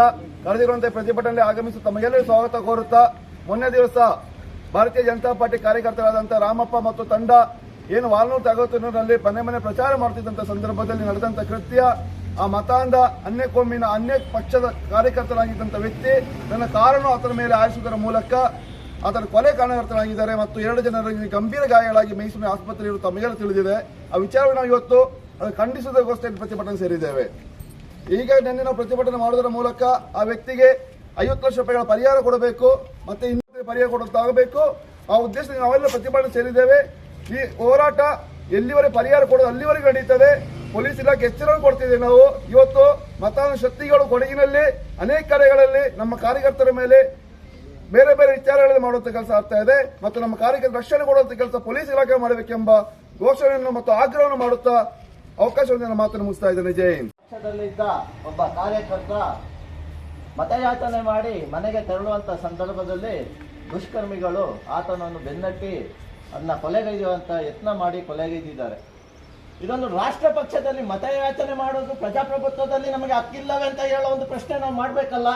ವತಿಯಿಂದ ಕರೆದಿರುವಂತಹ ಪ್ರತಿಭಟನೆಗೆ ಆಗಮಿಸಿ ತಮಗೆಲ್ಲರೂ ಸ್ವಾಗತ ಕೋರುತ್ತಾ ಮೊನ್ನೆ ದಿವಸ ಭಾರತೀಯ ಜನತಾ ಪಾರ್ಟಿ ಕಾರ್ಯಕರ್ತರಾದಂತಹ ರಾಮಪ್ಪ ಮತ್ತು ತಂಡ ಏನು ವಾಲ್ನೂರು ತಾಲೂಕಿನಲ್ಲಿ ಮನೆ ಮನೆ ಪ್ರಚಾರ ಮಾಡ್ತಿದ್ದಂಥ ಸಂದರ್ಭದಲ್ಲಿ ನಡೆದಂತ ಕೃತ್ಯ, ಆ ಮತಾಂಧ ಅನ್ಯ ಕೋಮಿನ ಅನ್ಯ ಪಕ್ಷದ ಕಾರ್ಯಕರ್ತರಾಗಿದ್ದಂತ ವ್ಯಕ್ತಿ, ನನ್ನ ಕಾರನ್ನು ಆತನ ಮೇಲೆ ಆರಿಸುವುದರ ಮೂಲಕ ಆತನ ಕೊಲೆ ಕಾರಣಕರ್ತರಾಗಿದ್ದಾರೆ ಮತ್ತು ಎರಡು ಜನರಿಗೆ ಗಂಭೀರ ಗಾಯಗಳಾಗಿ ಮೈಸೂರಿನ ಆಸ್ಪತ್ರೆಯವರು ತಮಗೆಲ್ಲ ತಿಳಿದಿದೆ. ಆ ವಿಚಾರವನ್ನು ನಾವು ಇವತ್ತು ಖಂಡಿಸುವುದಕ್ಕೋಸ್ಕರ ಪ್ರತಿಭಟನೆ ಸೇರಿದ್ದೇವೆ. ಈಗ ನಿನ್ನೆ ನಾವು ಪ್ರತಿಭಟನೆ ಮಾಡುವುದರ ಮೂಲಕ ಆ ವ್ಯಕ್ತಿಗೆ ಐವತ್ತು ಲಕ್ಷ ರೂಪಾಯಿಗಳ ಪರಿಹಾರ ಕೊಡಬೇಕು ಮತ್ತೆ ಇನ್ನೊಂದು ಪರಿಹಾರ ಕೊಡುವಂತಾಗಬೇಕು ಆ ಉದ್ದೇಶದಿಂದ ನಾವೆಲ್ಲ ಪ್ರತಿಭಟನೆ ಸೇರಿದ್ದೇವೆ. ಈ ಹೋರಾಟ ಎಲ್ಲಿವರೆಗೆ ಪರಿಹಾರ ಕೊಡೋದು ಅಲ್ಲಿವರೆಗೆ ನಡೀತದೆ. ಪೊಲೀಸ್ ಇಲಾಖೆ ಎಚ್ಚರ ಕೊಡ್ತಿದ್ದೇವೆ ನಾವು. ಇವತ್ತು ಮತದಾನ ಶಕ್ತಿಗಳು ಕೊಡಗಿನಲ್ಲಿ ಅನೇಕ ಕಡೆಗಳಲ್ಲಿ ನಮ್ಮ ಕಾರ್ಯಕರ್ತರ ಮೇಲೆ ಬೇರೆ ಬೇರೆ ವಿಚಾರಗಳಲ್ಲಿ ಮಾಡುವಂತ ಕೆಲಸ ಆಗ್ತಾ ಇದೆ. ಮತ್ತು ನಮ್ಮ ಕಾರ್ಯಕರ್ತರ ರಕ್ಷಣೆ ಕೊಡುವಂತ ಕೆಲಸ ಪೊಲೀಸ್ ಇಲಾಖೆ ಮಾಡಬೇಕೆಂಬ ಘೋಷಣೆಯನ್ನು ಮತ್ತು ಆಗ್ರಹವನ್ನು ಮಾಡುತ್ತಾ ಅವಕಾಶವನ್ನು ನಾನು ಮಾತನ್ನು ಮುಗಿಸ್ತಾ ಇದ್ದೇನೆ. ಜೈ ಪಕ್ಷದಲ್ಲಿದ್ದ ಒಬ್ಬ ಕಾರ್ಯಕರ್ತ ಮತಯಾಚನೆ ಮಾಡಿ ಮನೆಗೆ ತೆರಳುವಂತ ಸಂದರ್ಭದಲ್ಲಿ ದುಷ್ಕರ್ಮಿಗಳು ಆತನನ್ನು ಬೆನ್ನಟ್ಟಿ ಅದನ್ನ ಕೊಲೆಗೈಯುವಂತ ಯತ್ನ ಮಾಡಿ ಕೊಲೆಗೈದಿದ್ದಾರೆ. ಇದೊಂದು ರಾಷ್ಟ್ರ ಪಕ್ಷದಲ್ಲಿ ಮತಯಾಚನೆ ಮಾಡೋದು ಪ್ರಜಾಪ್ರಭುತ್ವದಲ್ಲಿ ನಮಗೆ ಹಕ್ಕಿಲ್ಲವೇ ಅಂತ ಹೇಳೋ ಒಂದು ಪ್ರಶ್ನೆ ನಾವು ಮಾಡಬೇಕಲ್ಲ?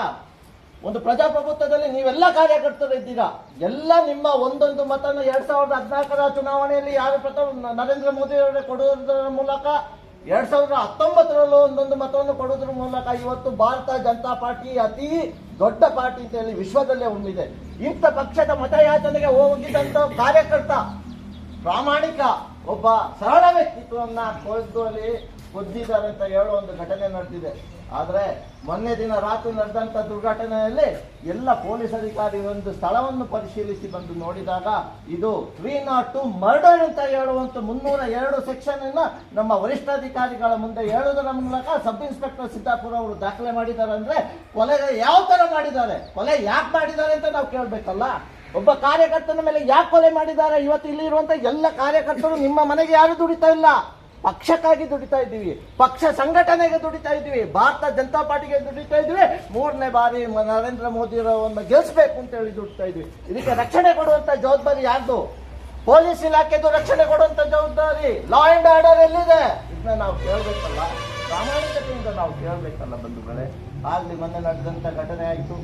ಒಂದು ಪ್ರಜಾಪ್ರಭುತ್ವದಲ್ಲಿ ನೀವೆಲ್ಲ ಕಾರ್ಯಕರ್ತರು ಇದ್ದೀರಾ. ಎಲ್ಲ ನಿಮ್ಮ ಒಂದೊಂದು ಮತನ ಎರಡ್ ಸಾವಿರದ ಹದಿನಾಲ್ಕರ ಚುನಾವಣೆಯಲ್ಲಿ ಯಾರು ಪ್ರಥಮ ನರೇಂದ್ರ ಮೋದಿ ಅವರಿಗೆ ಕೊಡುವುದರ ಮೂಲಕ ಎರಡ್ ಸಾವಿರದ ಹತ್ತೊಂಬತ್ತರಲ್ಲೂ ಒಂದೊಂದು ಮತವನ್ನು ಕೊಡೋದ್ರ ಮೂಲಕ ಇವತ್ತು ಭಾರತ ಜನತಾ ಪಾರ್ಟಿ ಅತಿ ದೊಡ್ಡ ಪಾರ್ಟಿ ಅಂತ ಹೇಳಿ ವಿಶ್ವದಲ್ಲೇ ಹೊಂದಿದೆ. ಇಂಥ ಪಕ್ಷದ ಮತಯಾಚನೆಗೆ ಹೋಗಿದ್ದಂತ ಕಾರ್ಯಕರ್ತ, ಪ್ರಾಮಾಣಿಕ ಒಬ್ಬ ಸರಳ ವ್ಯಕ್ತಿತ್ವವನ್ನ ಕೊದ್ದು ಕೊದ್ದಿದ್ದಾರೆ ಅಂತ ಹೇಳೋ ಒಂದು ಘಟನೆ ನಡೆದಿದೆ. ಆದ್ರೆ ಮೊನ್ನೆ ದಿನ ರಾತ್ರಿ ನಡೆದಂಥ ದುರ್ಘಟನೆಯಲ್ಲಿ ಎಲ್ಲ ಪೊಲೀಸ್ ಅಧಿಕಾರಿ ಒಂದು ಸ್ಥಳವನ್ನು ಪರಿಶೀಲಿಸಿ ಬಂದು ನೋಡಿದಾಗ ಇದು ತ್ರೀ ನಾಟ್ ಟು ಮರ್ಡರ್ ಅಂತ ಹೇಳುವಂಥ ಮುನ್ನೂರ ಎರಡು ಸೆಕ್ಷನ್ ಅನ್ನು ನಮ್ಮ ವರಿಷ್ಠಾಧಿಕಾರಿಗಳ ಮುಂದೆ ಹೇಳುವುದರ ಮೂಲಕ ಸಬ್ ಇನ್ಸ್ಪೆಕ್ಟರ್ ಸಿದ್ದಾಪುರ ಅವರು ದಾಖಲೆ ಮಾಡಿದ್ದಾರೆ ಅಂದರೆ ಕೊಲೆ ಯಾವ ಥರ ಮಾಡಿದ್ದಾರೆ? ಕೊಲೆ ಯಾಕೆ ಮಾಡಿದ್ದಾರೆ ಅಂತ ನಾವು ಕೇಳಬೇಕಲ್ಲ? ಒಬ್ಬ ಕಾರ್ಯಕರ್ತನ ಮೇಲೆ ಯಾಕೆ ಕೊಲೆ ಮಾಡಿದ್ದಾರೆ? ಇವತ್ತು ಇಲ್ಲಿ ಇರುವಂಥ ಎಲ್ಲ ಕಾರ್ಯಕರ್ತರು ನಿಮ್ಮ ಮನೆಗೆ ಯಾರು ದುಡಿತಾ ಇಲ್ಲ. ಪಕ್ಷಕ್ಕಾಗಿ ದುಡಿತಾ ಇದ್ದೀವಿ, ಪಕ್ಷ ಸಂಘಟನೆಗೆ ದುಡಿತಾ ಇದ್ದೀವಿ, ಭಾರತ ಜನತಾ ಪಾರ್ಟಿಗೆ ದುಡಿತಾ ಇದ್ದೀವಿ, ಮೂರನೇ ಬಾರಿ ನರೇಂದ್ರ ಮೋದಿ ಗೆಲ್ಲಿಸಬೇಕು ಗೆಲ್ಲಿಸ್ಬೇಕು ಅಂತ ಹೇಳಿ ದುಡಿತಾ ಇದ್ವಿ ಇದಕ್ಕೆ ರಕ್ಷಣೆ ಕೊಡುವಂತ ಜವಾಬ್ದಾರಿ ಯಾರ್ದು? ಪೊಲೀಸ್ ಇಲಾಖೆದು ರಕ್ಷಣೆ ಕೊಡುವಂತ ಜವಾಬ್ದಾರಿ. ಲಾ ಅಂಡ್ ಆರ್ಡರ್ ಎಲ್ಲಿದೆ? ಇದನ್ನ ನಾವು ಕೇಳಬೇಕಲ್ಲ. ಪ್ರಾಮಾಣಿಕತೆಯಿಂದ ನಾವು ಕೇಳಬೇಕಲ್ಲ ಬಂಧುಗಳೇ. ಆಗ್ಲಿ ಮೊನ್ನೆ ನಡೆದಂಥ ಘಟನೆ ಆಯಿತು.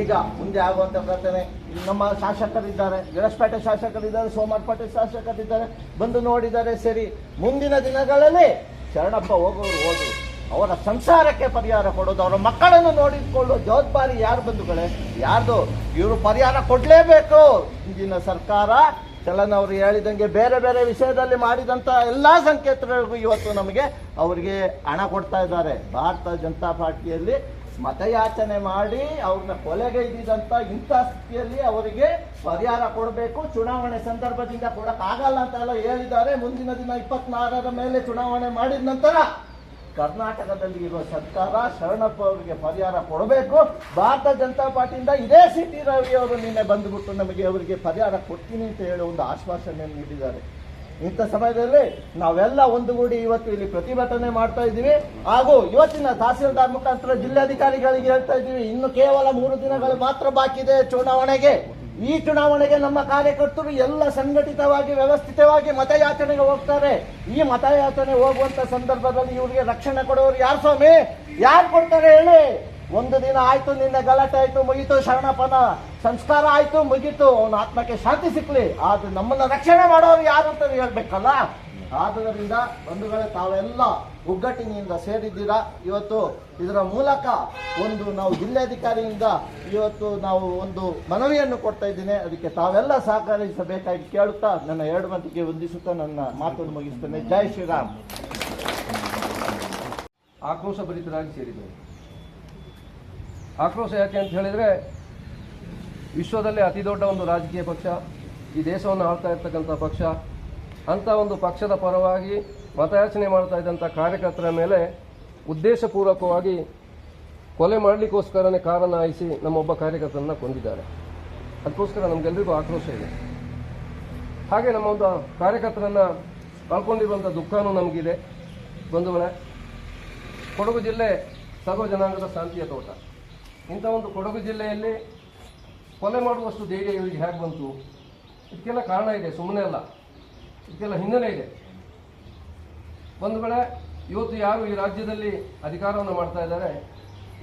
ಈಗ ಮುಂದೆ ಆಗುವಂಥ ಘಟನೆ ನಮ್ಮ ಶಾಸಕರಿದ್ದಾರೆ. ಗಿರಸ್ಪೇಟೆ ಶಾಸಕರಿದ್ದಾರೆ ಸೋಮವಾರಪೇಟೆ ಶಾಸಕರಿದ್ದಾರೆ. ಬಂದು ನೋಡಿದ್ದಾರೆ ಸರಿ, ಮುಂದಿನ ದಿನಗಳಲ್ಲಿ ಶರಣಪ್ಪ ಹೋಗೋರು ಹೋದ್ರು. ಅವರ ಸಂಸಾರಕ್ಕೆ ಪರಿಹಾರ ಕೊಡೋದು, ಅವರ ಮಕ್ಕಳನ್ನು ನೋಡಿಕೊಳ್ಳೋ ಜವಾಬ್ದಾರಿ ಯಾರು ಬಂಧುಗಳೇ? ಯಾರ್ದು? ಇವರು ಪರಿಹಾರ ಕೊಡ್ಲೇಬೇಕು. ಇಂದಿನ ಸರ್ಕಾರ ಚಲನ್ ಅವರು ಹೇಳಿದಂಗೆ ಬೇರೆ ಬೇರೆ ವಿಷಯದಲ್ಲಿ ಮಾಡಿದಂತ ಎಲ್ಲಾ ಸಂಕೇತಗಳಿಗೂ ಇವತ್ತು ನಮಗೆ ಅವರಿಗೆ ಹಣ ಕೊಡ್ತಾ ಇದ್ದಾರೆ. ಭಾರತ ಜನತಾ ಪಾರ್ಟಿಯಲ್ಲಿ ಮತಯಾಚನೆ ಮಾಡಿ ಅವ್ರನ್ನ ಕೊಲೆಗೈದಿದಂತ ಇಂಥ ಸ್ಥಿತಿಯಲ್ಲಿ ಅವರಿಗೆ ಪರಿಹಾರ ಕೊಡಬೇಕು. ಚುನಾವಣೆ ಸಂದರ್ಭದಿಂದ ಕೊಡಕ್ ಆಗಲ್ಲ ಅಂತ ಎಲ್ಲ ಹೇಳಿದ್ದಾರೆ. ಮುಂದಿನ ದಿನ ಇಪ್ಪತ್ನಾರರ ಮೇಲೆ ಚುನಾವಣೆ ಮಾಡಿದ ನಂತರ ಕರ್ನಾಟಕದಲ್ಲಿ ಇರುವ ಸರ್ಕಾರ ಶರಣಪ್ಪ ಅವರಿಗೆ ಪರಿಹಾರ ಕೊಡಬೇಕು. ಭಾರತ ಜನತಾ ಪಾರ್ಟಿಯಿಂದ ಇದೇ ಸಿ ಟಿ ರವಿ ಅವರು ನಿನ್ನೆ ಬಂದ್ಬಿಟ್ಟು ನಮಗೆ ಅವರಿಗೆ ಪರಿಹಾರ ಕೊಡ್ತೀನಿ ಅಂತ ಹೇಳಿ ಒಂದು ಆಶ್ವಾಸನೆಯನ್ನು ನೀಡಿದ್ದಾರೆ. ಇಂಥ ಸಮಯದಲ್ಲಿ ನಾವೆಲ್ಲ ಒಂದುಗೂಡಿ ಇವತ್ತು ಇಲ್ಲಿ ಪ್ರತಿಭಟನೆ ಮಾಡ್ತಾ ಇದ್ದೀವಿ. ಹಾಗೂ ಇವತ್ತಿನ ತಹಸೀಲ್ದಾರ್ ಮುಖಾಂತರ ಜಿಲ್ಲಾಧಿಕಾರಿಗಳಿಗೆ ಹೇಳ್ತಾ ಇದ್ದೀವಿ, ಇನ್ನು ಕೇವಲ ಮೂರು ದಿನಗಳು ಮಾತ್ರ ಬಾಕಿ ಇದೆ ಚುನಾವಣೆಗೆ. ಈ ಚುನಾವಣೆಗೆ ನಮ್ಮ ಕಾರ್ಯಕರ್ತರು ಎಲ್ಲ ಸಂಘಟಿತವಾಗಿ, ವ್ಯವಸ್ಥಿತವಾಗಿ ಮತಯಾಚನೆಗೆ ಹೋಗ್ತಾರೆ. ಈ ಮತಯಾಚನೆ ಹೋಗುವಂತ ಸಂದರ್ಭದಲ್ಲಿ ಇವರಿಗೆ ರಕ್ಷಣೆ ಕೊಡೋರು ಯಾರು ಸ್ವಾಮಿ? ಯಾರು ಕೊಡ್ತಾರೆ ಹೇಳಿ? ಒಂದು ದಿನ ಆಯ್ತು, ನಿನ್ನೆ ಗಲಾಟೆ ಆಯ್ತು, ಮುಗಿತು, ಶರಣಪ್ಪನ ಸಂಸ್ಕಾರ ಆಯ್ತು, ಮುಗೀತು, ಅವನ ಆತ್ಮಕ್ಕೆ ಶಾಂತಿ ಸಿಕ್ಲಿ. ಆದ್ರೆ ನಮ್ಮನ್ನ ರಕ್ಷಣೆ ಮಾಡೋರು ಯಾರು ಅಂತ ಹೇಳ್ಬೇಕಲ್ಲ? ಆದುದರಿಂದ ಬಂಧುಗಳೇ, ತಾವೆಲ್ಲ ಒಗ್ಗಟ್ಟಿನಿಂದ ಸೇರಿದ್ದೀರಾ? ಇವತ್ತು ಇದರ ಮೂಲಕ ಒಂದು ನಾವು ಜಿಲ್ಲಾಧಿಕಾರಿಯಿಂದ ಇವತ್ತು ನಾವು ಒಂದು ಮನವಿಯನ್ನು ಕೊಡ್ತಾ ಇದ್ದೀನಿ. ಅದಕ್ಕೆ ತಾವೆಲ್ಲ ಸಹಕರಿಸಬೇಕಾಗಿ ಕೇಳುತ್ತಾ ನನ್ನ ಎರಡು ಮಂದಿಗೆ ವಂದಿಸುತ್ತಾ ನನ್ನ ಮಾತನ್ನು ಮುಗಿಸ್ತೇನೆ. ಜೈ ಶ್ರೀರಾಮ್. ಆಕ್ರೋಶ ಭರಿತರಾಗಿ ಸೇರಿದರು ಆಕ್ರೋಶ ಯಾಕೆ ಅಂತ ಹೇಳಿದರೆ ವಿಶ್ವದಲ್ಲೇ ಅತಿ ದೊಡ್ಡ ಒಂದು ರಾಜಕೀಯ ಪಕ್ಷ, ಈ ದೇಶವನ್ನು ಆಳ್ತಾ ಇರ್ತಕ್ಕಂಥ ಪಕ್ಷ ಅಂಥ ಒಂದು ಪಕ್ಷದ ಪರವಾಗಿ ಮತಯಾಚನೆ ಮಾಡ್ತಾ ಇದ್ದಂಥ ಕಾರ್ಯಕರ್ತರ ಮೇಲೆ ಉದ್ದೇಶಪೂರ್ವಕವಾಗಿ ಕೊಲೆ ಮಾಡಲಿಕ್ಕೋಸ್ಕರನೇ ಕಾರಣ ಆಯಿಸಿ ನಮ್ಮೊಬ್ಬ ಕಾರ್ಯಕರ್ತರನ್ನು ಕೊಂದಿದ್ದಾರೆ. ಅದಕ್ಕೋಸ್ಕರ ನಮಗೆಲ್ಲರಿಗೂ ಆಕ್ರೋಶ ಇದೆ. ಹಾಗೆ ನಮ್ಮ ಒಂದು ಕಾರ್ಯಕರ್ತರನ್ನು ಕಳ್ಕೊಂಡಿರುವಂಥ ದುಃಖನೂ ನಮಗಿದೆ. ಬಂಧುಗಳೇ, ಕೊಡಗು ಜಿಲ್ಲೆ ಸರ್ವ ಜನಾಂಗದ ಶಾಂತಿಯ ತೋಟ. ಇಂಥ ಒಂದು ಕೊಡಗು ಜಿಲ್ಲೆಯಲ್ಲಿ ಕೊಲೆ ಮಾಡುವಷ್ಟು ಧೈರ್ಯ ಇವರಿಗೆ ಹೇಗೆ ಬಂತು? ಇದಕ್ಕೆಲ್ಲ ಕಾರಣ ಇದೆ ಸುಮ್ಮನೆ ಅಲ್ಲ. ಇದಕ್ಕೆಲ್ಲ ಹಿನ್ನೆಲೆ ಇದೆ. ಒಂದು ವೇಳೆ ಇವತ್ತು ಯಾರು ಈ ರಾಜ್ಯದಲ್ಲಿ ಅಧಿಕಾರವನ್ನು ಮಾಡ್ತಾ ಇದ್ದಾರೆ,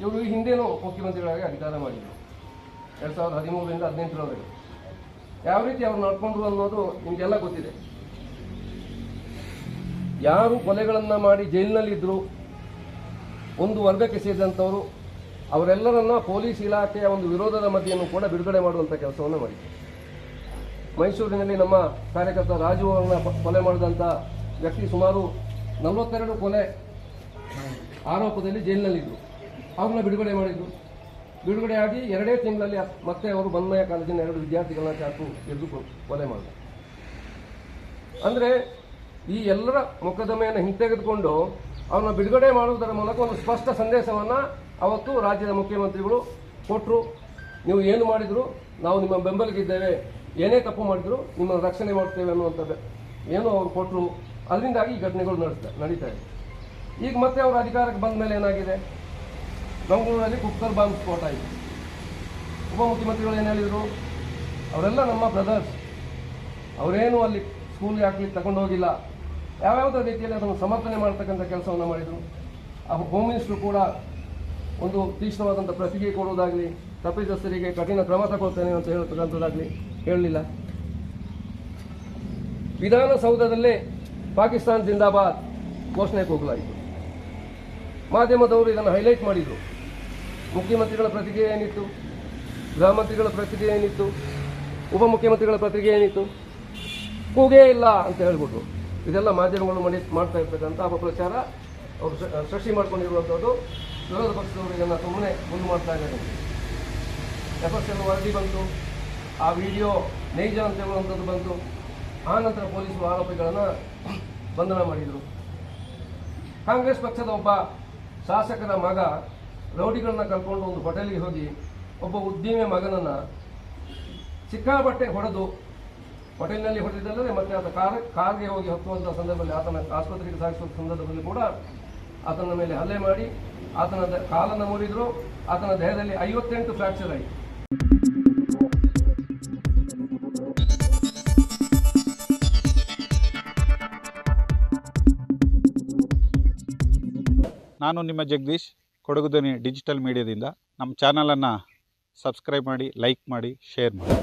ಇವರು ಈ ಹಿಂದೆನೂ ಮುಖ್ಯಮಂತ್ರಿಗಳಾಗಿ ಅಧಿಕಾರ ಮಾಡಿದರು. ಎರಡು ಸಾವಿರದ ಹದಿಮೂರರಿಂದ ಹದಿನೆಂಟರವರೆಗೆ. ಯಾವ ರೀತಿ ಅವ್ರು ನಡ್ಕೊಂಡ್ರು ಅನ್ನೋದು ನಿಮಗೆಲ್ಲ ಗೊತ್ತಿದೆ. ಯಾರು ಕೊಲೆಗಳನ್ನು ಮಾಡಿ ಜೈಲಿನಲ್ಲಿದ್ದರು ಒಂದು ವರ್ಗಕ್ಕೆ ಸೇರಿದಂಥವರು ಅವರೆಲ್ಲರನ್ನ ಪೊಲೀಸ್ ಇಲಾಖೆಯ ಒಂದು ವಿರೋಧದ ಮತಿಯನ್ನು ಕೂಡ ಬಿಡುಗಡೆ ಮಾಡುವಂಥ ಕೆಲಸವನ್ನು ಮಾಡಿದೆ ಮೈಸೂರಿನಲ್ಲಿ ನಮ್ಮ ಕಾರ್ಯಕರ್ತ ರಾಜು ಅವರನ್ನ ಕೊಲೆ ಮಾಡಿದಂಥ ವ್ಯಕ್ತಿ ಸುಮಾರು ನಲವತ್ತೆರಡು ಕೊಲೆ ಆರೋಪದಲ್ಲಿ ಜೈಲಿನಲ್ಲಿದ್ದರು ಅವ್ರನ್ನ ಬಿಡುಗಡೆ ಮಾಡಿದ್ರು. ಬಿಡುಗಡೆಯಾಗಿ ಎರಡೇ ತಿಂಗಳಲ್ಲಿ ಮತ್ತೆ ಅವರು ಬನ್ಮಯ ಕಾಲೇಜಿನ ಎರಡು ವಿದ್ಯಾರ್ಥಿಗಳನ್ನ ಚಾಕು ಎದ್ದು ಕೊಲೆ ಮಾಡಿದ್ರು. ಅಂದರೆ ಈ ಎಲ್ಲರ ಮೊಕದ್ದಮೆಯನ್ನು ಹಿಂತೆಗೆದುಕೊಂಡು ಅವನ್ನ ಬಿಡುಗಡೆ ಮಾಡುವುದರ ಮೂಲಕ ಒಂದು ಸ್ಪಷ್ಟ ಸಂದೇಶವನ್ನು ಅವತ್ತು ರಾಜ್ಯದ ಮುಖ್ಯಮಂತ್ರಿಗಳು ಕೊಟ್ಟರು ನೀವು ಏನು ಮಾಡಿದ್ರು, ನಾವು ನಿಮ್ಮ ಬೆಂಬಲಿಗಿದ್ದೇವೆ, ಏನೇ ತಪ್ಪು ಮಾಡಿದ್ರು ನಿಮ್ಮನ್ನು ರಕ್ಷಣೆ ಮಾಡ್ತೇವೆ ಅನ್ನುವಂಥದ್ದು. ಏನು ಅವರು ಕೊಟ್ಟರು ಅದರಿಂದಾಗಿ ಈ ಘಟನೆಗಳು ನಡೆಸ್ತಾ, ನಡೀತಾ ಇದೆ. ಈಗ ಮತ್ತೆ ಅವರು ಅಧಿಕಾರಕ್ಕೆ ಬಂದ ಮೇಲೆ ಏನಾಗಿದೆ? ಬೆಂಗಳೂರಿನಲ್ಲಿ ಕುಕ್ಕರ್ ಬಾಂಬ್ ಸ್ಫೋಟ ಆಯಿತು. ಉಪಮುಖ್ಯಮಂತ್ರಿಗಳು ಏನು ಹೇಳಿದರು? ಅವರೆಲ್ಲ ನಮ್ಮ ಬ್ರದರ್ಸ್. ಅವರೇನು ಅಲ್ಲಿ ಸ್ಕೂಲ್ಗೆ ಹಾಕಲಿ ತಗೊಂಡು ಹೋಗಿಲ್ಲ. ಯಾವ್ಯಾವುದೋ ರೀತಿಯಲ್ಲಿ ಅದನ್ನು ಸಮರ್ಥನೆ ಮಾಡ್ತಕ್ಕಂಥ ಕೆಲಸವನ್ನು ಮಾಡಿದರು. ಆ ಹೋಮ್ ಮಿನಿಸ್ಟ್ರು ಕೂಡ ಒಂದು ತೀಕ್ಷ್ಣವಾದಂಥ ಪ್ರತಿಗೆ ಕೊಡೋದಾಗಲಿ ತಪ್ಪಿತಸ್ಥರಿಗೆ ಕಠಿಣ ಕ್ರಮ ತಗೊಳ್ತೇನೆ ಅಂತ ಹೇಳ್ತಕ್ಕಂಥದ್ದಾಗಲಿ ಹೇಳಲಿಲ್ಲ. ವಿಧಾನಸೌಧದಲ್ಲೇ ಪಾಕಿಸ್ತಾನ ಜಿಂದಾಬಾದ್ ಘೋಷಣೆ ಕೂಗಲಾಯಿತು ಮಾಧ್ಯಮದವರು ಇದನ್ನು ಹೈಲೈಟ್ ಮಾಡಿದರು. ಮುಖ್ಯಮಂತ್ರಿಗಳ ಪ್ರತಿಕ್ರಿಯೆ ಏನಿತ್ತು? ಗೃಹ ಮಂತ್ರಿಗಳ ಪ್ರತಿಕ್ರಿಯೆ ಏನಿತ್ತು? ಉಪಮುಖ್ಯಮಂತ್ರಿಗಳ ಪ್ರತಿಕ್ರಿಯೆ ಏನಿತ್ತು? ಕೂಗೇ ಇಲ್ಲ ಅಂತ ಹೇಳ್ಬಿಟ್ರು. ಇದೆಲ್ಲ ಮಾಧ್ಯಮಗಳು ಮಾಡಿ ಮಾಡ್ತಾ ಇರ್ತಕ್ಕಂಥ ಅಪಪ್ರಚಾರ. ಅವರು ಸೃಷ್ಟಿ ಮಾಡ್ಕೊಂಡಿರುವಂಥದ್ದು ವಿರೋಧ ಪಕ್ಷದವರು ಇದನ್ನು ಸುಮ್ಮನೆ ಮುಂದೆ ಮಾಡ್ತಾ ಇದ್ದಾರೆ. ಎಫ್ ಎಸ್ ಎಲ್ ವರದಿ ಬಂತು, ಆ ವಿಡಿಯೋ ನೈಜ ಅಂತ ಹೇಳುವಂಥದ್ದು ಬಂತು. ಆ ನಂತರ ಪೊಲೀಸರು ಆರೋಪಿಗಳನ್ನು ಬಂಧನ ಮಾಡಿದರು. ಕಾಂಗ್ರೆಸ್ ಪಕ್ಷದ ಒಬ್ಬ ಶಾಸಕರ ಮಗ ರೌಡಿಗಳನ್ನ ಕರ್ಕೊಂಡು ಒಂದು ಹೋಟೆಲ್ಗೆ ಹೋಗಿ ಒಬ್ಬ ಉದ್ಯಮಿ ಮಗನನ್ನು ಸಿಕ್ಕಾಪಟ್ಟೆ ಹೊಡೆದು, ಹೋಟೆಲ್ನಲ್ಲಿ ಹೊಡೆದಿದ್ದಲ್ಲದೆ ಮತ್ತೆ ಆತ ಕಾರ್, ಕಾರ್ಗೆ ಹೋಗಿ ಹತ್ತುವಂಥ ಸಂದರ್ಭದಲ್ಲಿ ಆತನ ಆಸ್ಪತ್ರೆಗೆ ಸಾಗಿಸುವ ಸಂದರ್ಭದಲ್ಲಿ ಕೂಡ ಆತನ ಮೇಲೆ ಹಲ್ಲೆ ಮಾಡಿ ಆತನ ಕಾಲನ್ನು ಮುರಿದ್ರು, ಆತನ ದೇಹದಲ್ಲಿ ಐವತ್ತೆಂಟು ಫ್ರಾಕ್ಚರ್ ಆಯಿತು. ನಾನು ನಿಮ್ಮ ಜಗದೀಶ್ ಕೊಡಗು ಡಿಜಿಟಲ್ ಮೀಡಿಯಾದಿಂದ. ನಮ್ಮ ಚಾನಲನ್ನು ಸಬ್ಸ್ಕ್ರೈಬ್ ಮಾಡಿ, ಲೈಕ್ ಮಾಡಿ, ಶೇರ್ ಮಾಡಿ.